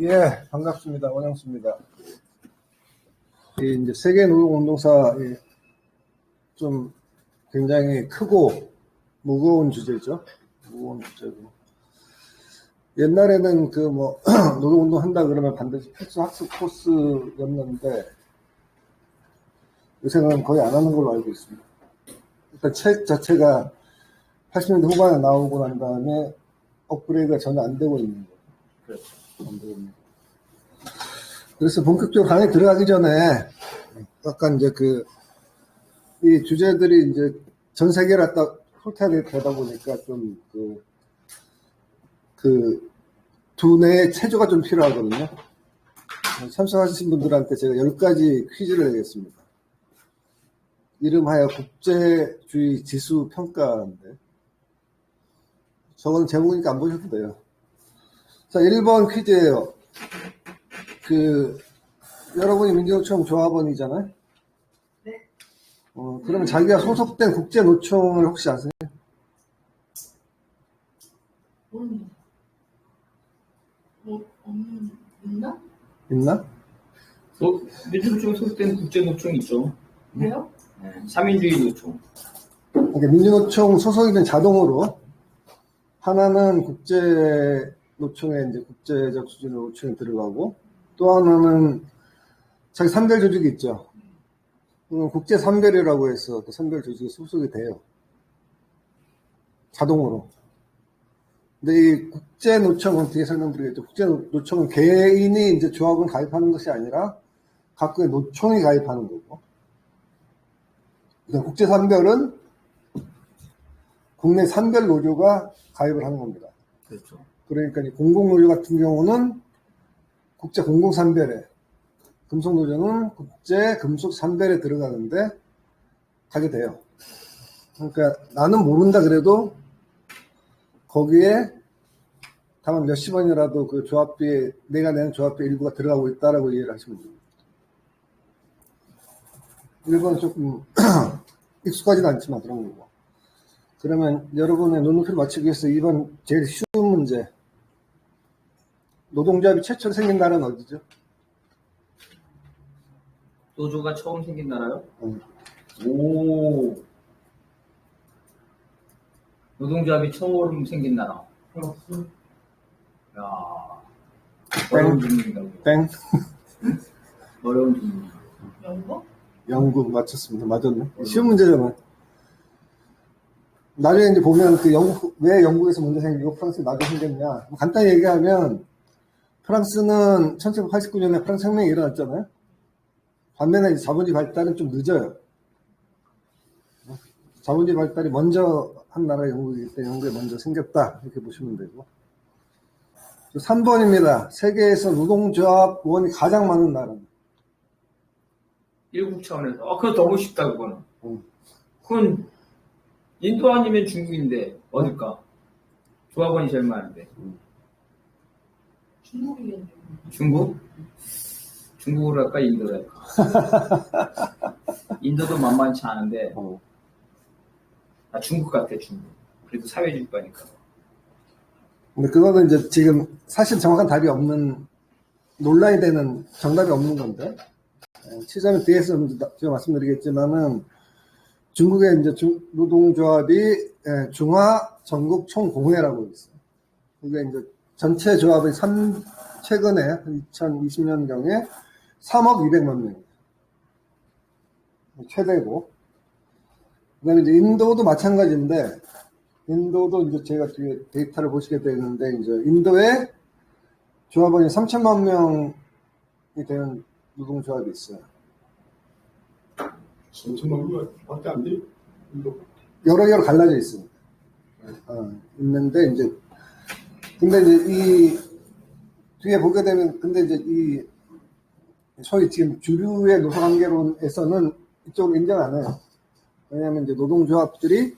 예, 반갑습니다. 원영수입니다. 이 이제 세계 노동 운동사 이좀 굉장히 크고 무거운 주제죠. 무거운 주제고. 옛날에는 그 뭐 노동 운동 한다 그러면 반드시 필수 학습 코스였는데 요새는 거의 안 하는 걸로 알고 있습니다. 일단 책 자체가 80년대 후반에 나오고 난 다음에 업그레이드가 전혀 안 되고 있는 거예요. 그렇죠. 그래서 본격적으로 강의 들어가기 전에 약간 이제 그, 이 주제들이 이제 전 세계를 갖다 훑어야 되다 보니까 좀 그, 그, 두뇌의 체조가 좀 필요하거든요. 참석하신 분들한테 제가 10가지 퀴즈를 내겠습니다. 이름하여 국제주의 지수 평가인데, 저건 제목이니까 안 돼요. 자, 1번 퀴즈예요. 그, 여러분이 민주노총 조합원이잖아요? 네. 어, 그러면 자기가 소속된 국제노총을 혹시 아세요? 모릅니다. 뭐, 없는, 있나? 있나? 소, 민주노총 소속된 국제노총 있죠. 왜요? 네, 3인주의 노총. 그러니까 민주노총 소속이면 자동으로 하나는 국제 노총에 이제 국제적 수준의 노총에 들어가고 또 하나는 자기 선별 조직이 있죠. 국제 선별이라고 해서 그 선별 조직에 소속이 돼요. 자동으로. 근데 이 국제 노총은 어떻게 설명드리겠죠? 국제 노총은 개인이 이제 조합을 가입하는 것이 아니라 각국의 노총이 가입하는 거고. 국제 선별은 국내 산별 노조가 가입을 하는 겁니다. 그렇죠. 그러니까 이 공공노조 같은 경우는 국제 공공산별에, 금속노조는 국제 금속산별에 들어가는데 가게 돼요. 그러니까 나는 모른다 그래도 거기에 다만 몇십 원이라도 그 조합비에, 내가 내는 조합비 일부가 들어가고 있다라고 이해를 하시면 됩니다. 일본은 조금 익숙하지는 않지만 그런 거고. 그러면 여러분의 논문표를 맞추기 위해서 이번 제일 쉬운 문제. 노동조합이 최초로 생긴 나라는 어디죠? 노조가 처음 생긴 나라요? 음. 오. 노동조합이 처음 생긴 나라. 프랑스. 야 어려운 질문이다. 땡. 어려운 질문. 영국? 영국 맞췄습니다. 맞았네. 쉬운 문제잖아요. 나중에 이제 보면 그 영국, 왜 영국에서 먼저 생기고 프랑스에 나중에 생겼냐. 뭐 간단히 얘기하면 프랑스는 1789년에 프랑스 혁명이 일어났잖아요. 반면에 자본주의 발달은 좀 늦어요. 자본주의 발달이 먼저 한 나라가 영국이기 때문에 영국에 먼저 생겼다. 이렇게 보시면 되고. 3번입니다. 세계에서 노동조합 원이 가장 많은 나라입니다. 일국 차원에서. 아, 그거 너무 쉽다, 그거는. 음. 그건 인도 아니면 중국인데, 어딜까? 조합원이 제일 많은데. 중국이겠네요. 중국? 중국으로 할까, 인도로 할까? 인도도 만만치 않은데, 어. 아, 중국 같아, 중국. 그래도 사회주의 국가니까. 근데 그거는 이제 지금 사실 정확한 답이 없는 논란이 되는 정답이 없는 건데 좀 나- 제가 말씀드리겠지만은 중국의 이제 중- 노동조합이 예, 중화 전국 총공회라고 있어요. 그게 이제 전체 조합의 3 최근에 2020년경에 3억 200만 명 최대고 그 다음에 이제 인도도 마찬가지인데 인도도 이제 제가 뒤에 데이터를 보시게 되는데 이제 인도에 조합원이 3천만 명이 되는 노동조합이 있어요. 3천만 명밖에 안 돼? 이거 여러 개로 갈라져 있습니다. 어, 있는데 이제 근데 이제 이 뒤에 보게 되면 근데 이제 이 소위 지금 주류의 노사관계론에서는 이쪽을 인정 안 해요. 왜냐하면 이제 노동조합들이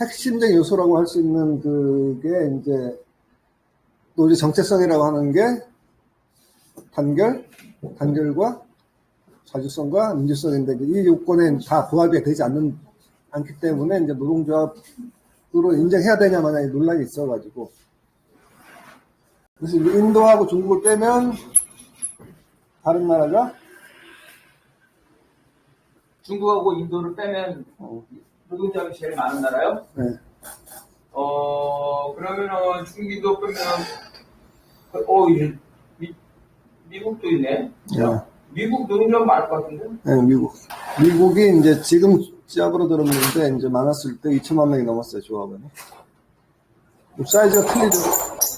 핵심적인 요소라고 할 수 있는 그게 이제 노조 정체성이라고 하는 게 단결, 단결과 자주성과 민주성인데 이 요건에 다 부합이 되지 않는 않기 때문에 이제 노동조합으로 인정해야 되냐 마냐 이 논란이 있어가지고 그래서 인도하고 중국을 빼면 다른 나라가 중국하고 인도를 빼면 어, 노동자가 제일 많은 나라요? 네. 어, 그러면은 중국도 빼면, 어, 이제, 미, 미국도 있네? 야, 미국 노동자가 많을 것 같은데? 네, 미국. 미국이 이제 지금 시합으로 들었는데 이제 많았을 때 2천만 명이 넘었어요 조합은. 좀 사이즈가 틀리죠.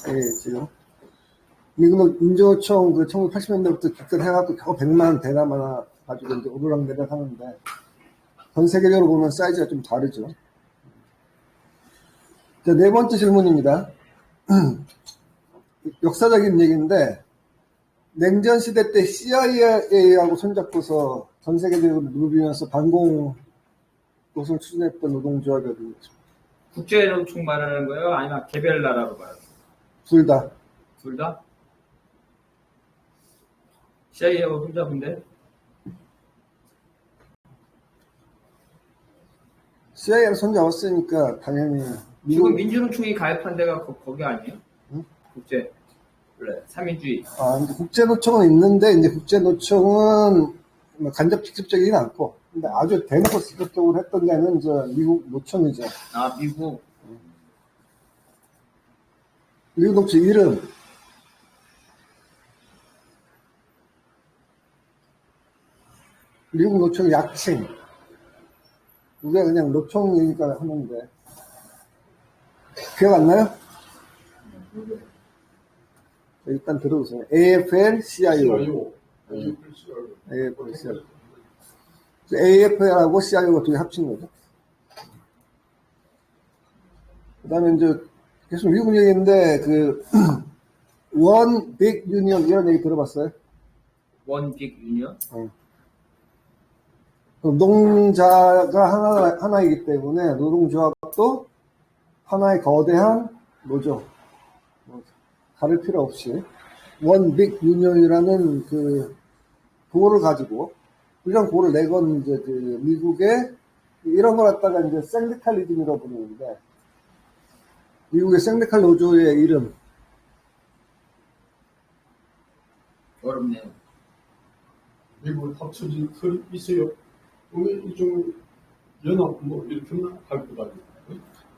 예, 지금. 미국은 인조청 그 1980년대부터 기껏 해갖고 겨우 100만 대나마나 가지고 이제 오르락내락 하는데 전 세계적으로 보면 사이즈가 좀 다르죠. 자, 네 번째 질문입니다. 역사적인 얘기인데 냉전 시대 때 CIA하고 손잡고서 전 세계적으로 누비면서 반공 노선을 추진했던 노동조합이 어디 있죠? 국제노총 말하는 거예요? 아니면 개별 나라로 말하는 거예요? 둘 다. 둘 다? CIA하고 손잡은데? CIA를 손잡았으니까 당연히 미국 지금 민주노총이 가입한 데가 거, 거기 아니에요? 응? 국제, 원래, 삼인주의. 아, 이제 국제노총은 있는데 이제 국제노총은 뭐 간접 직접적이진 않고 근데 아주 대놓고 직접적으로 했던 데는 저 미국 노총이죠. 아, 미국. 미국 노총 이름 미국 노총 약칭 우리가 그냥 노총이니까 하는데 기억 안 나요? 일단 들어보세요. AFL CIO CIO. CIO. AFL CIO AFL하고 CIO가 두개 합친 거죠. 그 다음에 이제 계속 미국 얘기인데 그 원 빅 유니언 이런 얘기 들어봤어요? 원 빅 유니언? 노동자가 하나, 하나이기 때문에 노동조합도 하나의 거대한 노조. 뭐, 다를 필요 없이 원빅 유니언이라는 그 구호를 가지고 이런 구호를 내건 이제 그 미국의 이런 걸 갖다가 이제 생디칼리즘이라고 부르는데 미국의 생디칼 노조의 이름 어렵네요. 미국 합쳐진 설 있어요. 왜 이쪽 연합 뭐 이렇게 할 거다.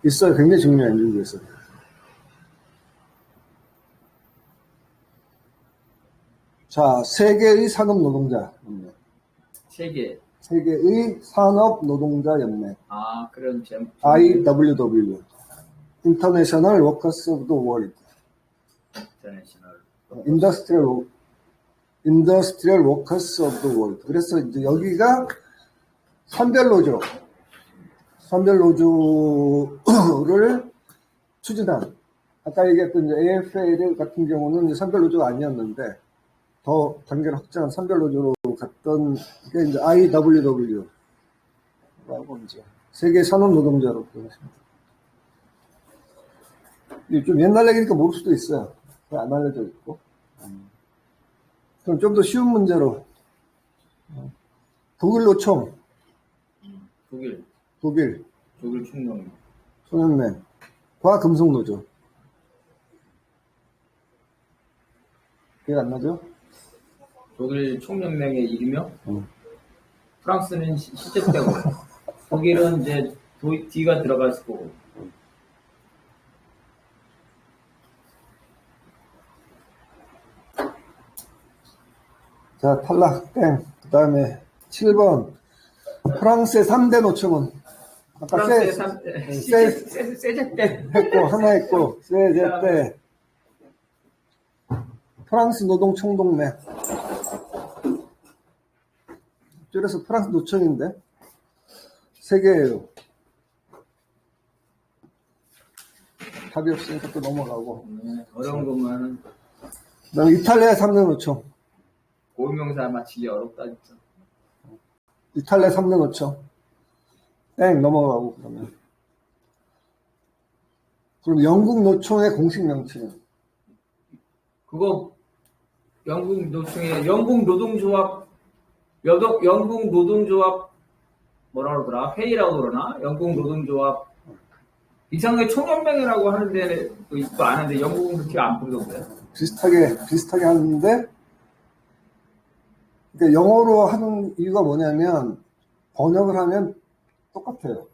있어요. 굉장히 중요한 미국에서. 자, 세계의 산업 노동자 연맹. 세계. 세계의 산업 노동자 연맹. 아, 그런 점. IWW. International Workers of the World. 인터내셔널. Industrial Industrial Workers of the World. 그래서 이제 여기가 선별 노조, 선별 노조를 추진한 아까 얘기했던 AFL 같은 경우는 이제 선별 노조가 아니었는데 더 단계를 확장한 선별 노조로 갔던 게 이제 IWW라고 이제 세계 산업 노동자로. 이게 좀 옛날 얘기니까 모를 수도 있어요. 안 알려져 있고. 그럼 좀 더 쉬운 문제로 어, 독일 노총, 독일. 독일 독일 총령. 소년맹과 금속노조. 기억 안 나죠? 독일 총연맹의 이름이요? 응. 프랑스는 시- 시제되고 독일은 이제 도, D가 들어갔을 거고 자, 탈락, 땡. 그 다음에 7번. 프랑스의 3대 노총은 아까 프랑스의 세, 삼- 세- 세제 세제 때 했고, 하나 했고, 세제 때. 프랑스 노동 총동맹. 줄여서 프랑스 노총인데, 세 개예요. 답이 없으니까 또 넘어가고. 음, 어려운 것만은 그 다음에 이탈리아 3대 노총. 고유명사 맞히기 어렵다 진짜 이탈리아 3대 노총. 땡, 넘어가고, 그러면. 그럼 영국 노총의 공식 명칭은? 그거 영국 노총의 영국 노동조합 여덕 영국 노동조합 뭐라 그러더라 회의라고 그러나 영국 노동조합 이상하게 총연맹이라고 하는데 또 있고 아는데 영국은 그렇게 안 부르던데 비슷하게 비슷하게 하는데 그러니까 영어로 하는 이유가 뭐냐면 번역을 하면 똑같아요.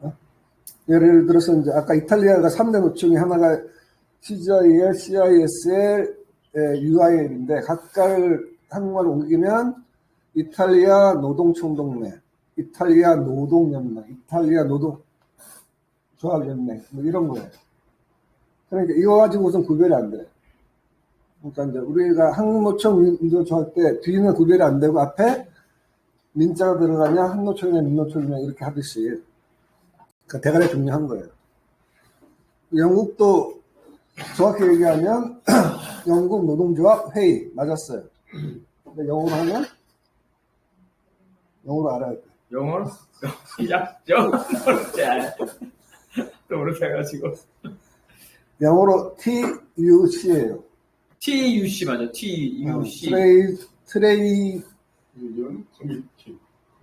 어? 예를 들어서 이제 아까 이탈리아가 3대 노총이 하나가 CGIL, CISL, UIL인데 각각을 한국말로 옮기면 이탈리아 노동총동맹, 이탈리아 노동연맹, 이탈리아 노동 조합연맹 뭐 이런 거예요. 그러니까 이거 가지고 우선 구별이 안 돼. 그러니까 이제 우리가 한노총 민노총 때 뒤는 구별이 안 되고 앞에 민자가 들어가냐 한노총이냐 민노총이냐 이렇게 하듯이 그 대가리 정리한 거예요. 영국도 정확히 얘기하면 영국 노동조합 회의 맞았어요. 근데 영어로 하면 영어로 알아야 돼. 영어로? 야, 영어로 잘. 또 모르겠어가지고. 영어로 TUC예요. TUC 맞아, TUC. 트레이 트레이 유니언 커뮤니티.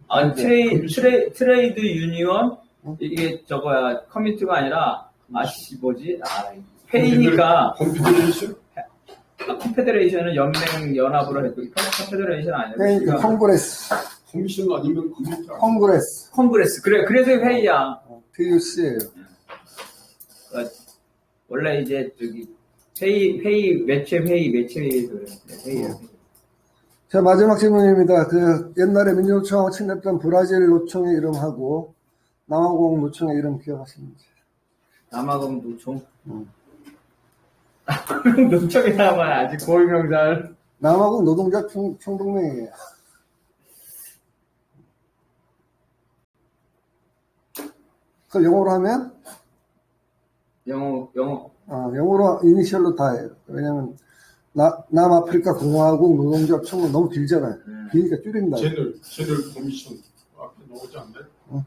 아, 트레이, 커뮤니티. 트레이, 트레이드 유니언? 어? 이게 저거야, 커뮤니티가 아니라, 아씨, 뭐지? 아, 회의니까, 컴피데레이션? 아, 컨페데레이션은 연맹 연합으로 했고, 컨페데레이션 아니고, 그러니까 콩그레스 커미션 아니면 커뮤니티 아니야? 콩그레스 콩그레스. 그래, 그래서 회의야. 어, TUC예요. 어, 원래 이제 저기 회의 회의 매체 회의 매체 회의도 회의야. 어. 자 마지막 질문입니다. 그 옛날에 민주노총하고 친했던 브라질 노총의 이름하고 남아공 노총의 이름 기억하시는지? 남아공 노총. 음. 노총이라면 아직 고유명사를 남아공 노동자 총, 총동맹이에요. 그걸 영어로 하면 영어 영어 아, 영어로 이니셜로 다 해요. 왜냐면 나- 남아프리카 공화국 노동자 총은 너무 길잖아요. 음. 기니까 줄인다. 제널, 제널 커미션. 앞에 나오지 않네? 어.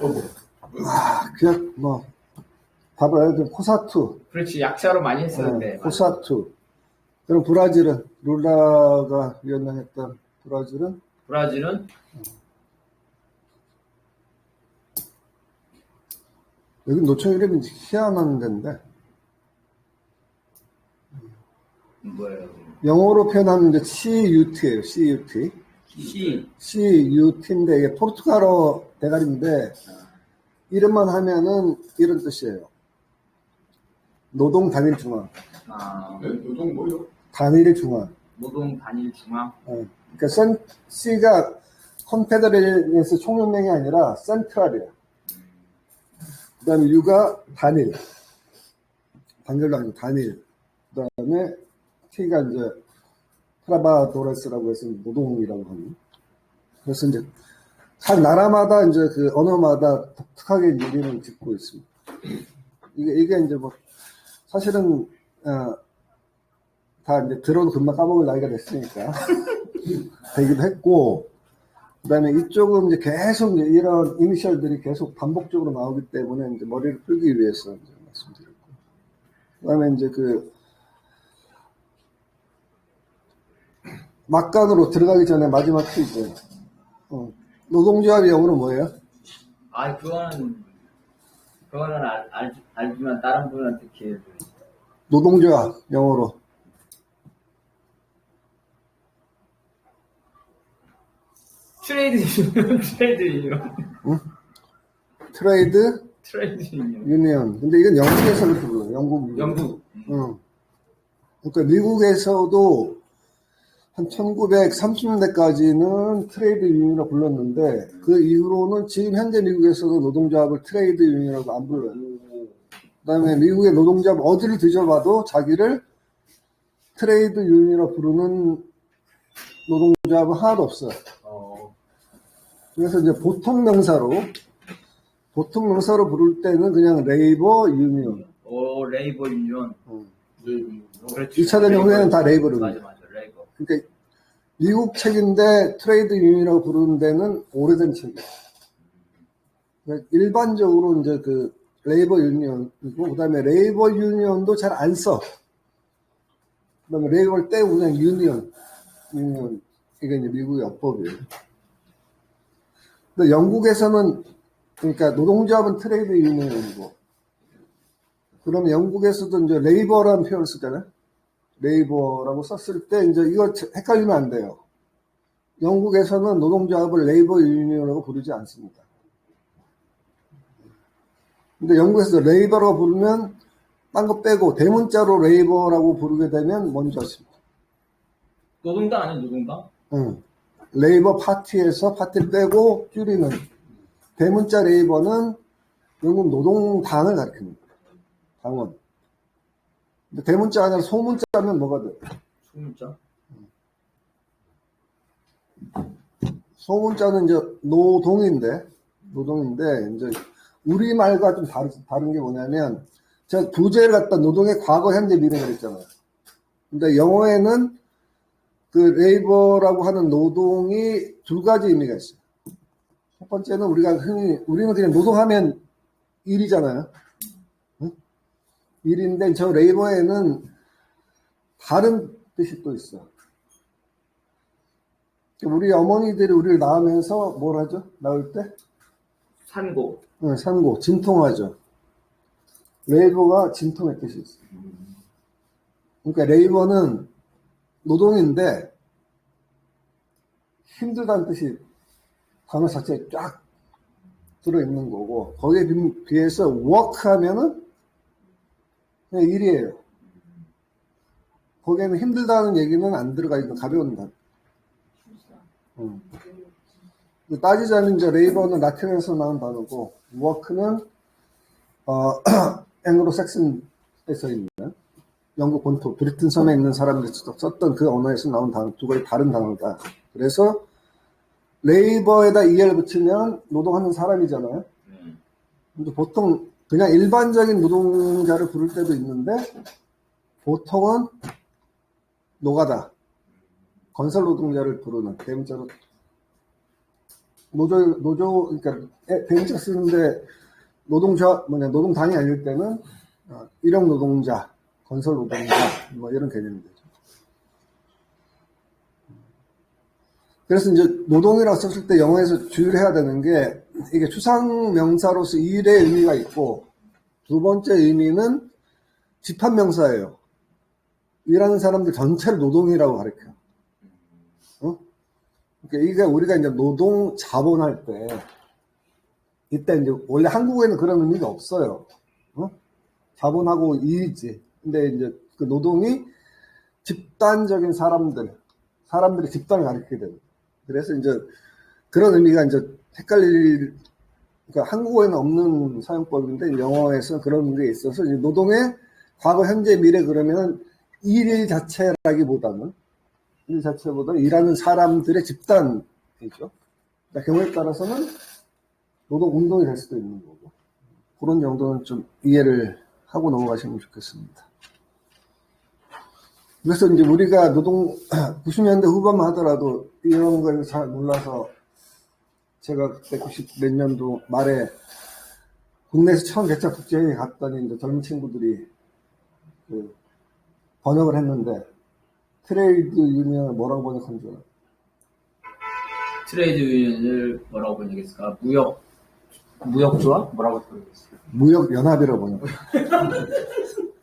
또 뭐? 아, 그냥 뭐 봐봐요. 그 코사투, 그렇지 약자로 많이 네, 했었는데 코사투. 그럼 브라질은 룰라가 위원장했던 브라질은 브라질은 여기 노총 이름이 희한한 데인데 뭐예요? 영어로 표현하면 이제 CUT예요. CUT. C CUT인데 이게 포르투갈어 대가리인데 이름만 하면은 이런 뜻이에요. 노동 단일 중앙. 아, 네? 노동 뭐요? 단일 중앙. 노동 단일 중앙 어, 그러니까 센 C가 컨페더레이션스 총연맹이 아니라 센트럴이야. 그 다음에 U가 단일. 단결도 아니고 단일. 그 다음에 T가 이제 트라바도레스라고 해서 노동이라고 하는. 그래서 이제 각 나라마다 이제 그 언어마다 독특하게 이름을 짓고 있습니다. 이게 이게 이제 뭐 사실은 어, 다 이제 들어도 금방 까먹을 나이가 됐으니까 되기도 했고 그다음에 이쪽은 이제 계속 이제 이런 이니셜들이 계속 반복적으로 나오기 때문에 이제 머리를 풀기 위해서 이제 말씀드렸고 그다음에 이제 그 막간으로 들어가기 전에 마지막 퀴즈 어, 노동조합이 영어로 뭐예요? 아 그거는 그거는 알, 알, 알지만 다른 분한테 기회를. 노동조합 영어로 트레이드 유니언 트레이드 유니언. 트레이드? 트레이드 유니언. 유니언. 근데 이건 영국에서 그렇게 불러요 영국 영국. 응. 그러니까 미국에서도 한 1930년대까지는 트레이드 유니언이라고 불렀는데 그 이후로는 지금 현재 미국에서도 노동조합을 트레이드 유니언이라고 안 불러요. 그다음에 미국의 노동조합 어디를 뒤져봐도 자기를 트레이드 유니언이라고 부르는 노동조합은 하나도 없어요. 어, 그래서 이제 보통 명사로 보통 명사로 부를 때는 그냥 레이버 유니언. 오 레이버 유니언 응. 네, 이거. 그렇지 2차 대전 후에는 다 레이버로 맞아 맞아 레이버 그러니까 미국 책인데 트레이드 유니라고 부르는 데는 오래된 책이에요. 그러니까 일반적으로 이제 그 레이버 유니언이고 그다음에 레이버 유니언도 잘 안 써. 그다음에 레이버를 떼고 그냥 유니언, 유니언 이게 이제 미국의 어법이에요. 근데 영국에서는 그러니까 노동조합은 트레이드 유니언이고 그러면 영국에서도 이제 레이버라는 표현을 쓰잖아요. 레이버라고 썼을 때 이제 이거 헷갈리면 안 돼요. 영국에서는 노동조합을 레이버 유니언이라고 부르지 않습니다. 근데 영국에서 레이버라고 부르면 딴 거 빼고 대문자로 레이버라고 부르게 되면 뭔지 아십니까? 노동당 아니야 노동당? 응. 레이버 파티에서 파티를 빼고 줄이는 대문자 레이버는 영국 노동당을 가리킵니다. 당원. 근데 대문자 아니라 소문자면 뭐가 돼? 소문자? 소문자는 이제 노동인데, 노동인데, 이제 우리 말과 좀 다르, 다른 게 뭐냐면, 제가 부제를 갖다 노동의 과거, 현재, 미래 그랬잖아요. 근데 영어에는 그 레이버라고 하는 노동이 두 가지 의미가 있어요. 첫 번째는 우리가 흔히, 우리는 그냥 노동하면 일이잖아요. 응? 일인데 저 레이버에는 다른 뜻이 또 있어. 우리 어머니들이 우리를 낳으면서 뭘 하죠? 낳을 때? 산고. 응, 산고, 진통하죠. 레이버가 진통의 뜻이 있어요. 그러니까 레이버는 노동인데 힘들다는 뜻이 단어 자체에 쫙 들어있는 거고 거기에 비- 비해서 work 하면은 그냥 일이에요. 거기에는 힘들다는 얘기는 안 들어가 있는 가벼운 단어. 음. 따지자면 이제 레이버는 라틴에서 나온 단어고 워크는 어, 앵글로색슨에서 있는 영국 본토 브리튼 섬에 있는 사람들이 썼던 그 언어에서 나온 단어 두 가지 다른 단어다. 그래서 레이버에다 이해를 붙이면 노동하는 사람이잖아요. 음. 근데 보통 그냥 일반적인 노동자를 부를 때도 있는데 보통은 노가다 건설 노동자를 부르는 대문자로 노조 노조 그러니까 에- 대문자 쓰는데 노동자 뭐냐 노동당이 아닐 때는 어, 일용 노동자 건설 노동자 뭐 이런 개념이 되죠. 그래서 이제 노동이라고 썼을 때 영어에서 주의를 해야 되는 게 이게 추상 명사로서 일의 의미가 있고 두 번째 의미는 집합 명사예요. 일하는 사람들 전체를 노동이라고 가르쳐요. 어? 그러니까 이게 우리가 이제 노동 자본할 때 이때 이제 원래 한국에는 그런 의미가 없어요. 어? 자본하고 일이지. 근데 이제 그 노동이 집단적인 사람들, 사람들의 집단을 가리키게 돼요. 그래서 이제 그런 의미가 이제 헷갈릴, 그러니까 한국어에는 없는 사용법인데 영어에서 그런 게 있어서 노동의 과거, 현재, 미래 그러면 일 자체라기보다는 일 자체보다 일하는 사람들의 집단이죠. 그러니까 경우에 따라서는 노동 운동이 될 수도 있는 거고 그런 정도는 좀 이해를 하고 넘어가시면 좋겠습니다. 그래서 이제 우리가 노동 90년대 후반만 하더라도 이런 걸 잘 몰라서 제가 그때 90 몇 년도 말에 국내에서 처음 개척 국제회의 갔더니 이제 젊은 친구들이 그 번역을 했는데 트레이드 유니언을 뭐라고 번역한 줄 알아요? 트레이드 유니언을 뭐라고 번역했을까? 무역 무역 조합 뭐라고 번역했을까? 무역 연합이라고 번역.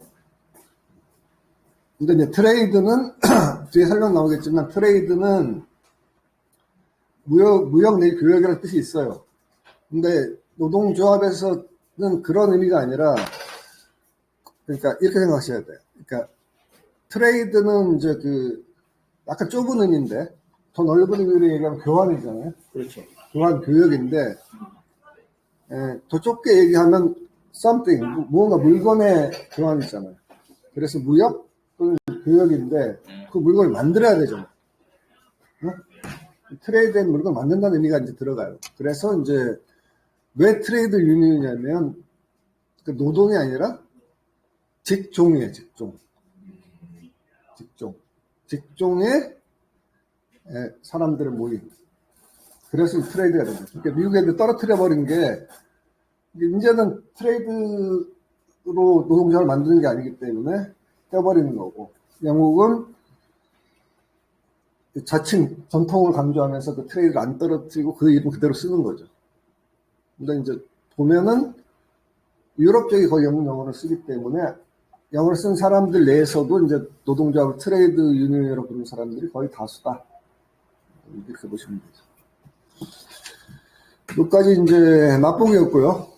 근데 이제 트레이드는 뒤에 설명 나오겠지만 트레이드는 무역 무역 내 교역이라는 뜻이 있어요. 근데 노동조합에서는 그런 의미가 아니라 그러니까 이렇게 생각하셔야 돼요. 그러니까 트레이드는 이제 그 약간 좁은 의미인데 더 넓은 의미로 얘기하면 교환이잖아요. 그렇죠. 교환 교역인데 예, 더 좁게 얘기하면 something 무- 무언가 물건의 교환이잖아요. 그래서 무역 교역인데 그 물건을 만들어야 되잖아요. 어? 트레이드된 물건 을 만든다는 의미가 이제 들어가요. 그래서 이제 왜 트레이드 유니언이냐면 그 노동이 아니라 직종이에요, 직종. 직종. 직종에 예, 사람들을 모임. 그래서 이 트레이드가 되죠. 그러니까 미국 애들 떨어뜨려 버린 게 이제는 트레이드로 노동자를 만드는 게 아니기 때문에 떼버리는 거고 영국은 자칭 전통을 강조하면서 그 트레이드를 안 떨어뜨리고 그 이름 그대로 쓰는 거죠. 근데 이제 보면은 유럽 쪽이 거의 영문 영어를 쓰기 때문에 영어를 쓴 사람들 내에서도 이제 노동조합 트레이드 유니언이라고 부르는 사람들이 거의 다수다. 이렇게 보시면 되죠. 여기까지 이제 맛보기였고요.